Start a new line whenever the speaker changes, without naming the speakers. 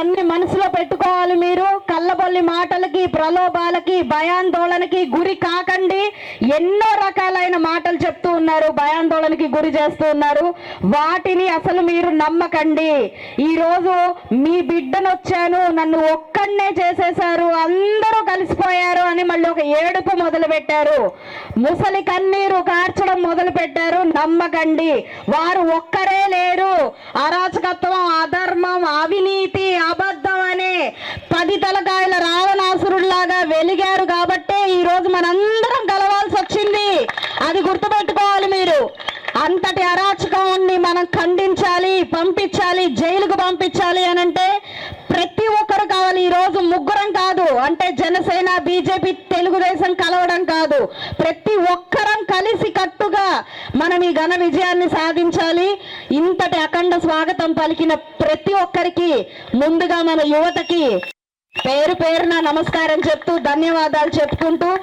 అవన్నీ మనసులో పెట్టుకోవాలి మీరు. కళ్ళబొల్లి మాటలకి ప్రలోభాలకి భయాందోళనకి గురి కాకండి. ఎన్నో రకాలైన మాటలు చెప్తూ ఉన్నారు భయాందోళనకి గురి చేస్తూ ఉన్నారు. వాటిని అసలు మీరు నమ్మకండి. ఈ రోజు మీ బిడ్డనొచ్చాను నన్ను ఒక్కడనే చేసేశారు అందరూ కలిసిపోయారు అని మళ్ళీ ఒక ఏడుపు మొదలు పెట్టారు ముసలి కన్నీరు కార్చడం మొదలు పెట్టారు నమ్మకండి. వారు ఒక్కరే లేరు. అరాచకత్వం అధర్మం అవినీతి మనందరం కలవాల్సి వచ్చింది. అది గుర్తుపెట్టుకోవాలి మీరు. అంతటి అరాచకాన్ని మనం ఖండించాలి పంపించాలి జైలుకు పంపించాలి అని అంటే ప్రతి ఒక్కరు కావాలి. ఈ రోజు ముగ్గురం కాదు. అంటే జనసేన బీజేపీ తెలుగుదేశం కలవడం కాదు. ప్రతి ఒక్కరం కలిసి కట్టుగా మనం ఈ ఘన విజయాన్ని సాధించాలి. ఇంతటి అఖండ స్వాగతం పలికిన ప్రతి ఒక్కరికి ముందుగా మన యువతకి పేరు పేరున నమస్కారం చెప్తూ ధన్యవాదాలు చెప్పుకుంటూ